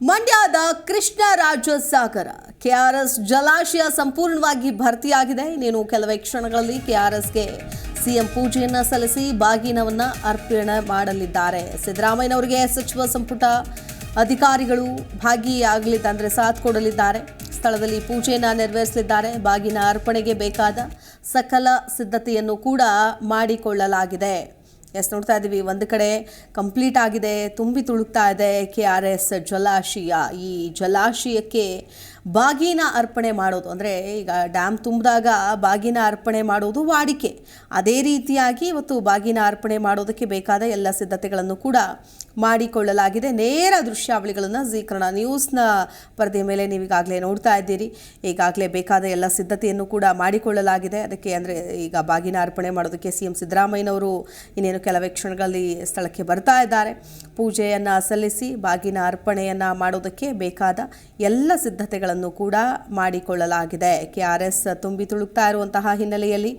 ಮಂಡ್ಯದ ಕೃಷ್ಣರಾಜ ಸಾಗರ ಎಸ್ ಜಲಾಶಯ ಸಂಪೂರ್ಣವಾಗಿ ಭರ್ತಿಯಾಗಿದೆ. ಇನ್ನೇನು ಕೆಲವೇ ಕ್ಷಣಗಳಲ್ಲಿ ಕೆ ಆರ್ ಎಸ್ಗೆ ಸಿಎಂ ಪೂಜೆಯನ್ನು ಸಲ್ಲಿಸಿ ಬಾಗಿನವನ್ನ ಅರ್ಪಣೆ ಮಾಡಲಿದ್ದಾರೆ. ಸಿದ್ದರಾಮಯ್ಯನವರಿಗೆ ಸಚಿವ ಸಂಪುಟ ಅಧಿಕಾರಿಗಳು ಭಾಗಿಯಾಗಲಿದ್ದ ಅಂದರೆ ಸಾಥ್ ಕೊಡಲಿದ್ದಾರೆ. ಸ್ಥಳದಲ್ಲಿ ಪೂಜೆಯನ್ನು ನೆರವೇರಿಸಲಿದ್ದಾರೆ. ಬಾಗಿನ ಅರ್ಪಣೆಗೆ ಬೇಕಾದ ಸಕಲ ಸಿದ್ಧತೆಯನ್ನು ಕೂಡ ಮಾಡಿಕೊಳ್ಳಲಾಗಿದೆ. ಎಸ್, ನೋಡ್ತಾ ಇದ್ದೀವಿ ಒಂದು ಕಡೆ ಕಂಪ್ಲೀಟ್ ಆಗಿದೆ, ತುಂಬಿ ತುಳುಕ್ತಾ ಇದೆ. ಕೆ ಆರ್ ಎಸ್ ಜಲಾಶಯ. ಈ ಜಲಾಶಯಕ್ಕೆ ಬಾಗಿನ ಅರ್ಪಣೆ ಮಾಡೋದು. ಅಂದರೆ ಈಗ ಡ್ಯಾಮ್ ತುಂಬಿದಾಗ ಬಾಗಿನ ಅರ್ಪಣೆ ಮಾಡೋದು ವಾಡಿಕೆ. ಅದೇ ರೀತಿಯಾಗಿ ಇವತ್ತು ಬಾಗಿನ ಅರ್ಪಣೆ ಮಾಡೋದಕ್ಕೆ ಬೇಕಾದ ಎಲ್ಲ ಸಿದ್ಧತೆಗಳನ್ನು ಕೂಡ ಮಾಡಿಕೊಳ್ಳಲಾಗಿದೆ. ನೇರ ದೃಶ್ಯಾವಳಿಗಳನ್ನು ಜಿ ಕನ್ನಡ ನ್ಯೂಸ್ನ ಪರದೆ ಮೇಲೆ ನೀವೀಗಾಗಲೇ ನೋಡ್ತಾ ಇದ್ದೀರಿ. ಈಗಾಗಲೇ ಬೇಕಾದ ಎಲ್ಲ ಸಿದ್ಧತೆಯನ್ನು ಕೂಡ ಮಾಡಿಕೊಳ್ಳಲಾಗಿದೆ. ಅದಕ್ಕೆ ಅಂದರೆ ಈಗ ಬಾಗಿನ ಅರ್ಪಣೆ ಮಾಡೋದಕ್ಕೆ ಸಿ ಎಂ ಸಿದ್ದರಾಮಯ್ಯನವರು ಇನ್ನೇನು ಕೆಲವೇ ಕ್ಷಣಗಳಲ್ಲಿ ಸ್ಥಳಕ್ಕೆ ಬರ್ತಾ ಇದ್ದಾರೆ. ಪೂಜೆಯನ್ನು ಸಲ್ಲಿಸಿ ಬಾಗಿನ ಅರ್ಪಣೆಯನ್ನು ಮಾಡೋದಕ್ಕೆ ಬೇಕಾದ ಎಲ್ಲ ಸಿದ್ಧತೆಗಳನ್ನು ಕೂಡ ಮಾಡಿಕೊಳ್ಳಲಾಗಿದೆ. ಕೆ ಆರ್ ಎಸ್ ತುಂಬಿ ತುಳುಕ್ತಾ ಇರುವಂತಹ ಹಿನ್ನೆಲೆಯಲ್ಲಿ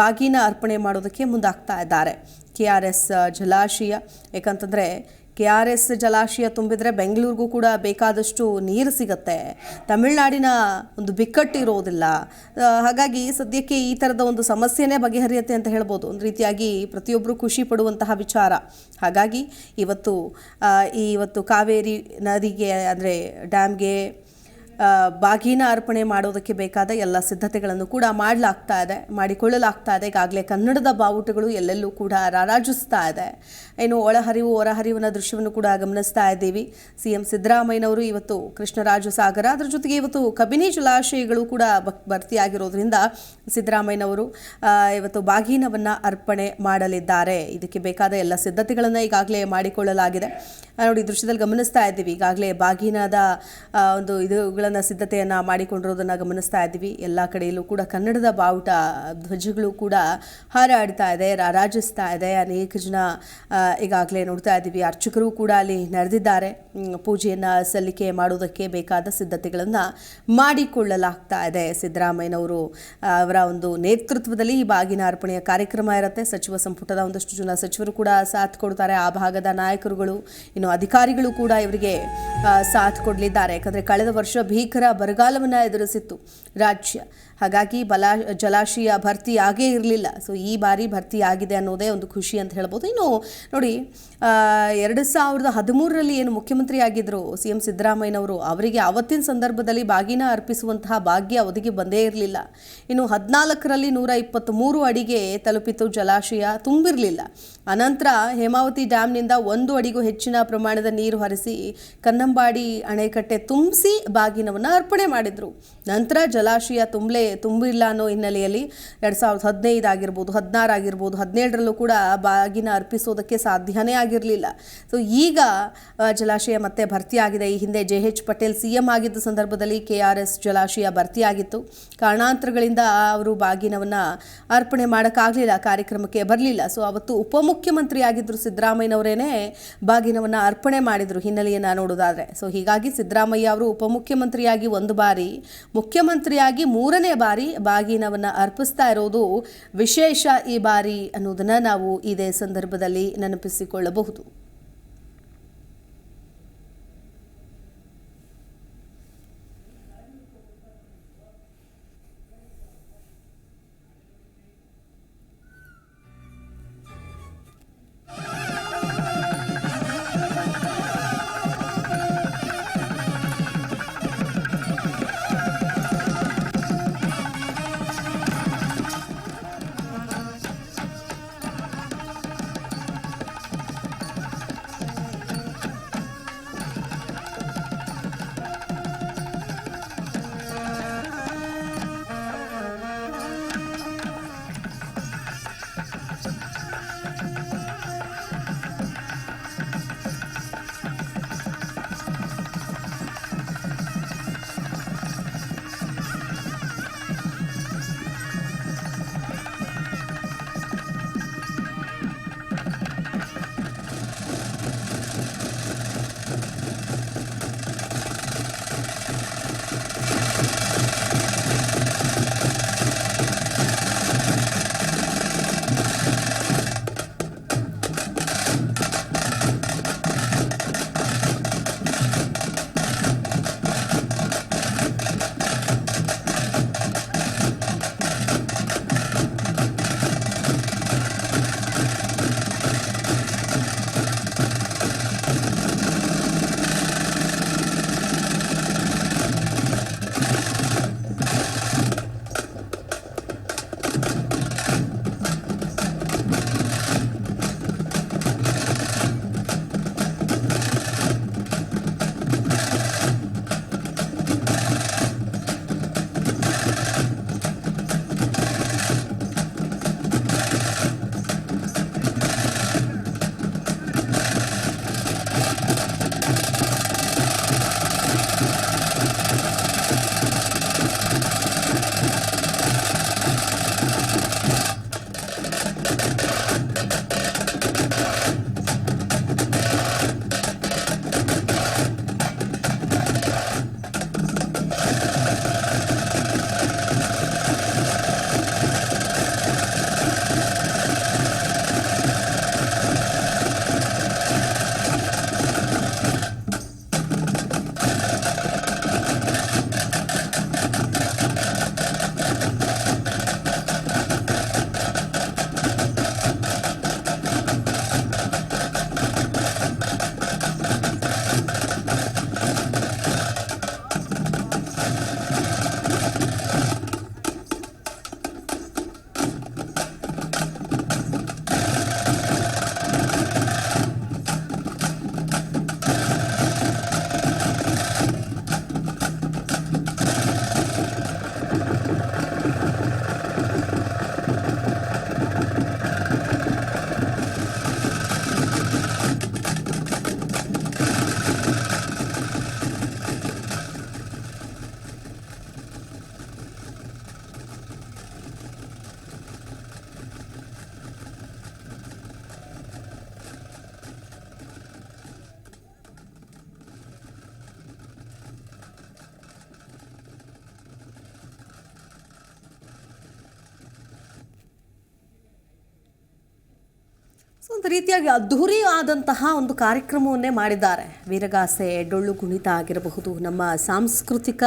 ಬಾಗಿನ ಅರ್ಪಣೆ ಮಾಡೋದಕ್ಕೆ ಮುಂದಾಗ್ತಾ ಇದ್ದಾರೆ. ಕೆ ಆರ್ ಎಸ್ ಜಲಾಶಯ ಯಾಕಂತಂದರೆ ಕೆ ಆರ್ ಎಸ್ ಜಲಾಶಯ ತುಂಬಿದರೆ ಬೆಂಗಳೂರಿಗೂ ಕೂಡ ಬೇಕಾದಷ್ಟು ನೀರು ಸಿಗುತ್ತೆ. ತಮಿಳುನಾಡಿನ ಒಂದು ಬಿಕ್ಕಟ್ಟು ಇರೋದಿಲ್ಲ ಹಾಗಾಗಿ ಸದ್ಯಕ್ಕೆ ಈ ಥರದ ಒಂದು ಸಮಸ್ಯೆನೇ ಬಗೆಹರಿಯುತ್ತೆ ಅಂತ ಹೇಳ್ಬೋದು. ಒಂದು ರೀತಿಯಾಗಿ ಪ್ರತಿಯೊಬ್ಬರು ಖುಷಿ ಪಡುವಂತಹ ವಿಚಾರ. ಹಾಗಾಗಿ ಇವತ್ತು ಈ ಇವತ್ತು ಕಾವೇರಿ ನದಿಗೆ, ಅಂದರೆ ಡ್ಯಾಮ್ಗೆ ಬಾಗಿನ ಅರ್ಪಣೆ ಮಾಡೋದಕ್ಕೆ ಬೇಕಾದ ಎಲ್ಲ ಸಿದ್ಧತೆಗಳನ್ನು ಕೂಡ ಮಾಡಲಾಗ್ತಾ ಇದೆ, ಮಾಡಿಕೊಳ್ಳಲಾಗ್ತಾ ಇದೆ. ಈಗಾಗಲೇ ಕನ್ನಡದ ಬಾವುಟಗಳು ಎಲ್ಲೆಲ್ಲೂ ಕೂಡ ರಾರಾಜಿಸ್ತಾ ಇದೆ. ಇನ್ನು ಒಳಹರಿವು ಹೊರಹರಿವಿನ ದೃಶ್ಯವನ್ನು ಕೂಡ ಗಮನಿಸ್ತಾ ಇದ್ದೀವಿ. ಸಿಎಂ ಸಿದ್ದರಾಮಯ್ಯನವರು ಇವತ್ತು ಕೃಷ್ಣರಾಜು ಸಾಗರ, ಅದರ ಜೊತೆಗೆ ಇವತ್ತು ಕಬಿನಿ ಜಲಾಶಯಗಳು ಕೂಡ ಭರ್ತಿಯಾಗಿರೋದ್ರಿಂದ ಸಿದ್ದರಾಮಯ್ಯನವರು ಇವತ್ತು ಬಾಗಿನವನ್ನ ಅರ್ಪಣೆ ಮಾಡಲಿದ್ದಾರೆ. ಇದಕ್ಕೆ ಬೇಕಾದ ಎಲ್ಲ ಸಿದ್ಧತೆಗಳನ್ನು ಈಗಾಗಲೇ ಮಾಡಿಕೊಳ್ಳಲಾಗಿದೆ. ನೋಡಿ ದೃಶ್ಯದಲ್ಲಿ ಗಮನಿಸ್ತಾ ಇದ್ದೀವಿ. ಈಗಾಗಲೇ ಬಾಗಿನದ ಒಂದು ಇದುಗಳನ್ನು, ಸಿದ್ಧತೆಯನ್ನು ಮಾಡಿಕೊಂಡಿರೋದನ್ನು ಗಮನಿಸ್ತಾ ಇದ್ದೀವಿ. ಎಲ್ಲ ಕಡೆಯಲ್ಲೂ ಕೂಡ ಕನ್ನಡದ ಬಾವುಟ, ಧ್ವಜಗಳು ಕೂಡ ಹಾರಾಡ್ತಾ ಇದೆ, ರಾರಾಜಿಸ್ತಾ ಇದೆ. ಅನೇಕ ಜನ ಈಗಾಗಲೇ ನೋಡ್ತಾ ಇದ್ದೀವಿ. ಅರ್ಚಕರು ಕೂಡ ಅಲ್ಲಿ ನಡೆದಿದ್ದಾರೆ. ಪೂಜೆಯನ್ನು ಸಲ್ಲಿಕೆ ಮಾಡೋದಕ್ಕೆ ಬೇಕಾದ ಸಿದ್ಧತೆಗಳನ್ನು ಮಾಡಿಕೊಳ್ಳಲಾಗ್ತಾ ಇದೆ. ಸಿದ್ದರಾಮಯ್ಯನವರು ಅವರ ಒಂದು ನೇತೃತ್ವದಲ್ಲಿ ಈ ಬಾಗಿನ ಅರ್ಪಣೆಯ ಕಾರ್ಯಕ್ರಮ ಇರುತ್ತೆ. ಸಚಿವ ಸಂಪುಟದ ಒಂದಷ್ಟು ಜನ ಸಚಿವರು ಕೂಡ ಸಾಥ್ ಕೊಡ್ತಾರೆ. ಆ ಭಾಗದ ನಾಯಕರುಗಳು, ಇನ್ನು ಅಧಿಕಾರಿಗಳು ಕೂಡ ಇವರಿಗೆ ಸಾಥ್ ಕೊಡಲಿದ್ದಾರೆ. ಯಾಕಂದರೆ, ಕಳೆದ ವರ್ಷ ಭೀಕರ ಬರಗಾಲವನ್ನು ಎದುರಿಸಿತ್ತು ರಾಜ್ಯ. ಹಾಗಾಗಿ ಬಲ, ಜಲಾಶಯ ಭರ್ತಿ ಆಗೇ ಇರಲಿಲ್ಲ. ಸೊ ಈ ಬಾರಿ ಭರ್ತಿ ಆಗಿದೆ ಅನ್ನೋದೇ ಒಂದು ಖುಷಿ ಅಂತ ಹೇಳ್ಬೋದು. ಇನ್ನು ನೋಡಿ ಎರಡು ಸಾವಿರದ ಹದಿಮೂರರಲ್ಲಿ ಏನು ಮುಖ್ಯಮಂತ್ರಿ ಆಗಿದ್ದರು ಸಿ ಎಂ ಸಿದ್ದರಾಮಯ್ಯನವರು, ಅವರಿಗೆ ಆವತ್ತಿನ ಸಂದರ್ಭದಲ್ಲಿ ಬಾಗಿನ ಅರ್ಪಿಸುವಂತಹ ಭಾಗ್ಯ ಅವಧಿಗೆ ಬಂದೇ ಇರಲಿಲ್ಲ. ಇನ್ನು ಹದಿನಾಲ್ಕರಲ್ಲಿ ನೂರ ಇಪ್ಪತ್ತ್ಮೂರು ಅಡಿಗೆ ತಲುಪಿತು, ಜಲಾಶಯ ತುಂಬಿರಲಿಲ್ಲ. ಅನಂತರ ಹೇಮಾವತಿ ಡ್ಯಾಮ್ನಿಂದ ಒಂದು ಅಡಿಗೂ ಹೆಚ್ಚಿನ ಪ್ರಮಾಣದ ನೀರು ಹರಿಸಿ, ಕನ್ನಂಬಾಡಿ ಅಣೆಕಟ್ಟೆ ತುಂಬಿಸಿ ಬಾಗಿನವನ್ನು ಅರ್ಪಣೆ ಮಾಡಿದರು. ನಂತರ ಜಲಾಶಯ ತುಂಬಲೇ ತುಂಬಿಲ್ಲ ಅನ್ನೋ ಹಿನ್ನೆಲೆಯಲ್ಲಿ ಎರಡು ಸಾವಿರದ ಹದಿನೈದು ಆಗಿರ್ಬೋದು, ಹದಿನಾರು ಆಗಿರ್ಬೋದು, ಹದಿನೇಳರಲ್ಲೂ ಕೂಡ ಬಾಗಿನ ಅರ್ಪಿಸೋದಕ್ಕೆ ಸಾಧ್ಯನೇ ಆಗಿರಲಿಲ್ಲ. ಸೊ ಈಗ ಜಲಾಶಯ ಮತ್ತೆ ಭರ್ತಿಯಾಗಿದೆ. ಈ ಹಿಂದೆ J H Patel C M ಆಗಿದ್ದ ಸಂದರ್ಭದಲ್ಲಿ ಕೆ ಆರ್ ಎಸ್ ಜಲಾಶಯ ಭರ್ತಿಯಾಗಿತ್ತು. ಕಾರಣಾಂತರಗಳಿಂದ ಅವರು ಬಾಗಿನವನ್ನು ಅರ್ಪಣೆ ಮಾಡೋಕ್ಕಾಗಲಿಲ್ಲ, ಕಾರ್ಯಕ್ರಮಕ್ಕೆ ಬರಲಿಲ್ಲ. ಸೊ ಅವತ್ತು ಉಪಮುಖ್ಯಮಂತ್ರಿ ಆಗಿದ್ದರು ಸಿದ್ದರಾಮಯ್ಯನವರೇನೆ ಬಾಗಿನವನ್ನು ಅರ್ಪಣೆ ಮಾಡಿದರು ಹಿನ್ನೆಲೆಯನ್ನು ನೋಡೋದಾದರೆ. ಸೊ ಹೀಗಾಗಿ ಸಿದ್ದರಾಮಯ್ಯ ಅವರು ಉಪಮುಖ್ಯಮಂತ್ರಿಯಾಗಿ ಒಂದು ಬಾರಿ ಮುಖ್ಯಮಂತ್ರಿಯಾಗಿ ಮೂರನೇ ಬಾರಿ ಬಾಗಿನವನ್ನು ಅರ್ಪಿಸ್ತಾ ಇರೋದು ವಿಶೇಷ ಈ ಬಾರಿ ಅನ್ನೋದನ್ನ ನಾವು ಇದೇ ಸಂದರ್ಭದಲ್ಲಿ ನೆನಪಿಸಿಕೊಳ್ಳಬಹುದು. ಒಂದು ರೀತಿಯಾಗಿ ಅದ್ಧೂರಿ ಆದಂತಹ ಒಂದು ಕಾರ್ಯಕ್ರಮವನ್ನೇ ಮಾಡಿದ್ದಾರೆ. ವೀರಗಾಸೆ ಡೊಳ್ಳು ಕುಣಿತ ಆಗಿರಬಹುದು, ನಮ್ಮ ಸಾಂಸ್ಕೃತಿಕ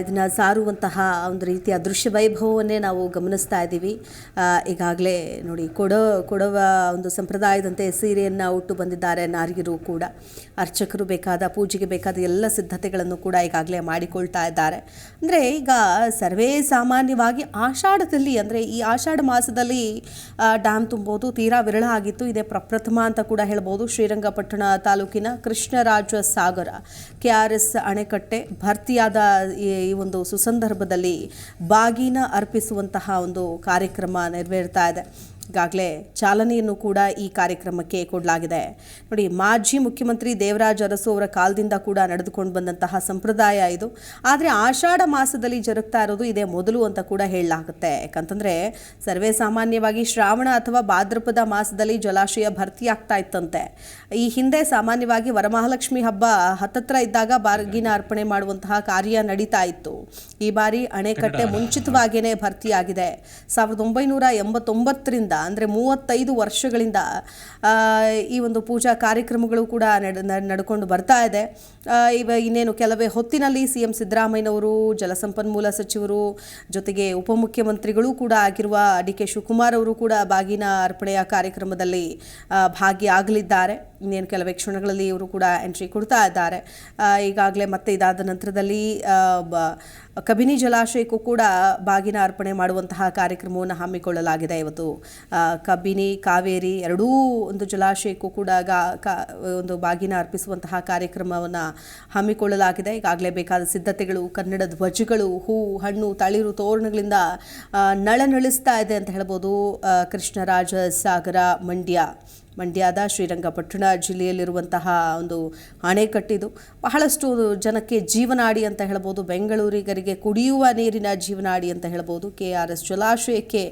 ಇದನ್ನ ಸಾರುವಂತಹ ಒಂದು ರೀತಿಯ ದೃಶ್ಯ ವೈಭವವನ್ನೇ ನಾವು ಗಮನಿಸ್ತಾ ಇದ್ದೀವಿ. ಈಗಾಗಲೇ ನೋಡಿ ಕೊಡೋ, ಕೊಡವ ಒಂದು ಸಂಪ್ರದಾಯದಂತೆ ಸೀರೆಯನ್ನು ಉಟ್ಟು ಬಂದಿದ್ದಾರೆ ನಾರಿಯರು ಕೂಡ. ಅರ್ಚಕರು ಬೇಕಾದ, ಪೂಜೆಗೆ ಬೇಕಾದ ಎಲ್ಲ ಸಿದ್ಧತೆಗಳನ್ನು ಕೂಡ ಈಗಾಗಲೇ ಮಾಡಿಕೊಳ್ತಾ ಇದ್ದಾರೆ. ಅಂದರೆ ಈಗ ಸರ್ವೇ ಸಾಮಾನ್ಯವಾಗಿ ಆಷಾಢದಲ್ಲಿ, ಅಂದರೆ ಈ ಆಷಾಢ ಮಾಸದಲ್ಲಿ ಡ್ಯಾಮ್ ತುಂಬೋದು, ತೀರಾ ವಿರಳ ಆಗಿತ್ತು. ಇದೇ ಪ್ರಪ್ರಥಮ ಅಂತ ಕೂಡ ಹೇಳ್ಬೋದು. ಶ್ರೀರಂಗಪಟ್ಟಣ ತಾಲೂಕಿನ Krishnaraja Sagara K R S ಅಣೆಕಟ್ಟೆ ಭರ್ತಿಯಾದ ಈ ಒಂದು ಸುಸಂದರ್ಭದಲ್ಲಿ ಬಾಗಿನ ಅರ್ಪಿಸುವಂತಹ ಒಂದು ಕಾರ್ಯಕ್ರಮ ನೆರವೇರ್ತಾ ಇದೆ. ಈಗಾಗಲೇ ಚಾಲನೆಯನ್ನು ಕೂಡ ಈ ಕಾರ್ಯಕ್ರಮಕ್ಕೆ ಕೊಡಲಾಗಿದೆ. ನೋಡಿ ಮಾಜಿ ಮುಖ್ಯಮಂತ್ರಿ ದೇವರಾಜ್ ಅರಸು ಅವರ ಕಾಲದಿಂದ ಕೂಡ ನಡೆದುಕೊಂಡು ಬಂದಂತಹ ಸಂಪ್ರದಾಯ ಇದು. ಆದರೆ ಆಷಾಢ ಮಾಸದಲ್ಲಿ ಜರುಗ್ತಾ ಇರೋದು ಇದೇ ಮೊದಲು ಅಂತ ಕೂಡ ಹೇಳಲಾಗುತ್ತೆ. ಯಾಕಂತಂದರೆ ಸರ್ವೇ ಸಾಮಾನ್ಯವಾಗಿ ಶ್ರಾವಣ ಅಥವಾ ಭಾದ್ರಪದ ಮಾಸದಲ್ಲಿ ಜಲಾಶಯ ಭರ್ತಿಯಾಗ್ತಾ ಇತ್ತಂತೆ. ಈ ಹಿಂದೆ ಸಾಮಾನ್ಯವಾಗಿ ವರಮಹಾಲಕ್ಷ್ಮಿ ಹಬ್ಬ ಹತ್ತತ್ರ ಇದ್ದಾಗ ಬಾರ್ಗಿನ ಅರ್ಪಣೆ ಮಾಡುವಂತಹ ಕಾರ್ಯ ನಡೀತಾ ಇತ್ತು. ಈ ಬಾರಿ ಅಣೆಕಟ್ಟೆ ಮುಂಚಿತವಾಗಿಯೇ ಭರ್ತಿಯಾಗಿದೆ. ಸಾವಿರದ ಒಂಬೈನೂರ ಎಂಬತ್ತೊಂಬತ್ತರಿಂದ ಅಂದರೆ ಮೂವತ್ತೈದು ವರ್ಷಗಳಿಂದ ಈ ಒಂದು ಪೂಜಾ ಕಾರ್ಯಕ್ರಮಗಳು ಕೂಡ ನಡ್ ನಡ್- ನಡ್ಕೊಂಡು ಬರ್ತಾ ಇದೆ. ಇವ ಇನ್ನೇನು ಕೆಲವೇ ಹೊತ್ತಿನಲ್ಲಿ ಸಿ ಎಂ ಸಿದ್ದರಾಮಯ್ಯನವರು ಜಲಸಂಪನ್ಮೂಲ ಸಚಿವರು ಜೊತೆಗೆ ಉಪಮುಖ್ಯಮಂತ್ರಿಗಳು ಕೂಡ ಆಗಿರುವ ಡಿ ಕೆ ಶಿವಕುಮಾರ್ ಅವರು ಕೂಡ ಬಾಗಿನ ಅರ್ಪಣೆಯ ಕಾರ್ಯಕ್ರಮದಲ್ಲಿ ಭಾಗಿಯಾಗಲಿದ್ದಾರೆ. ಇನ್ನೇನು ಕೆಲವೇ ಕ್ಷಣಗಳಲ್ಲಿ ಇವರು ಕೂಡ ಎಂಟ್ರಿ ಕೊಡ್ತಾ ಇದ್ದಾರೆ. ಈಗಾಗಲೇ ಮತ್ತೆ ಇದಾದ ನಂತರದಲ್ಲಿ ಕಬಿನಿ ಜಲಾಶಯಕ್ಕೂ ಕೂಡ ಬಾಗಿನ ಅರ್ಪಣೆ ಮಾಡುವಂತಹ ಕಾರ್ಯಕ್ರಮವನ್ನು ಹಮ್ಮಿಕೊಳ್ಳಲಾಗಿದೆ ಇವತ್ತು. ಕಬಿನಿ, ಕಾವೇರಿ ಎರಡೂ ಒಂದು ಜಲಾಶಯಕ್ಕೂ ಕೂಡ ಕಾ- ಒಂದು ಬಾಗಿನ ಅರ್ಪಿಸುವಂತಹ ಕಾರ್ಯಕ್ರಮವನ್ನು ಹಮ್ಮಿಕೊಳ್ಳಲಾಗಿದೆ. ಈಗಾಗಲೇ ಬೇಕಾದ ಸಿದ್ಧತೆಗಳು, ಕನ್ನಡ ಧ್ವಜಗಳು, ಹೂ, ಹಣ್ಣು, ತಳಿರು, ತೋರಣಗಳಿಂದ ನಳನಳಿಸ್ತಾ ಇದೆ ಅಂತ ಹೇಳ್ಬೋದು ಕೃಷ್ಣರಾಜ ಸಾಗರ ಮಂಡ್ಯ. ಮಂಡ್ಯದ ಶ್ರೀರಂಗಪಟ್ಟಣ ಜಿಲ್ಲೆಯಲ್ಲಿರುವಂತಹ ಒಂದು ಅಣೆಕಟ್ಟಿದು ಬಹಳಷ್ಟು ಜನಕ್ಕೆ ಜೀವನಾಡಿ ಅಂತ ಹೇಳ್ಬೋದು. ಬೆಂಗಳೂರಿಗರಿಗೆ ಕುಡಿಯುವ ನೀರಿನ ಜೀವನಾಡಿ ಅಂತ ಹೇಳ್ಬೋದು. ಕೆ ಆರ್ ಎಸ್ ಜಲಾಶಯಕ್ಕೆ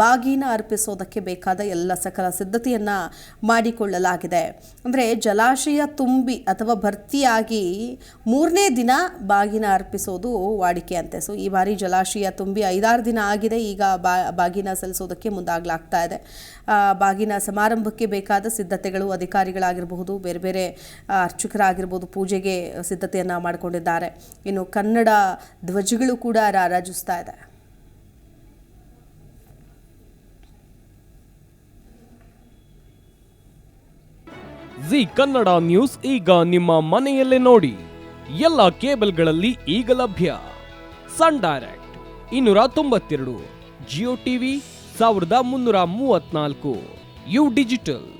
ಬಾಗಿನ ಅರ್ಪಿಸೋದಕ್ಕೆ ಬೇಕಾದ ಎಲ್ಲ ಸಕಲ ಸಿದ್ಧತೆಯನ್ನು ಮಾಡಿಕೊಳ್ಳಲಾಗಿದೆ. ಅಂದರೆ ಜಲಾಶಯ ತುಂಬಿ ಅಥವಾ ಭರ್ತಿಯಾಗಿ ಮೂರನೇ ದಿನ ಬಾಗಿನ ಅರ್ಪಿಸೋದು ವಾಡಿಕೆ ಅಂತೆ. ಸೊ ಈ ಬಾರಿ ಜಲಾಶಯ ತುಂಬಿ ಐದಾರು ದಿನ ಆಗಿದೆ. ಈಗ ಬಾಗಿನ ಸಲ್ಲಿಸೋದಕ್ಕೆ ಮುಂದಾಗಲಾಗ್ತಾ ಇದೆ. ಬಾಗಿನ ಸಮಾರಂಭಕ್ಕೆ ಬೇಕಾದ ಸಿದ್ಧತೆಗಳು ಅಧಿಕಾರಿಗಳಾಗಿರಬಹುದು, ಬೇರೆ ಬೇರೆ ಅರ್ಚಕರಾಗಿರ್ಬೋದು ಪೂಜೆಗೆ ಸಿದ್ಧತೆಯನ್ನು ಮಾಡಿಕೊಂಡಿದ್ದಾರೆ. ಇನ್ನು ಕನ್ನಡ ಧ್ವಜಗಳು ಕೂಡ ರಾರಾಜಿಸ್ತಾ ಇದೆ. ಜಿ ಕನ್ನಡ ನ್ಯೂಸ್ ಈಗ ನಿಮ್ಮ ಮನೆಯಲ್ಲೇ ನೋಡಿ. ಎಲ್ಲ ಕೇಬಲ್ಗಳಲ್ಲಿ ಈಗ ಲಭ್ಯ. ಸನ್ ಡೈರೆಕ್ಟ್ ಇನ್ನೂರ ತೊಂಬತ್ತೆರಡು, ಜಿಯೋ ಟಿವಿ ಸಾವಿರದ ಮುನ್ನೂರ ಮೂವತ್ನಾಲ್ಕು ಯು ಡಿಜಿಟಲ್.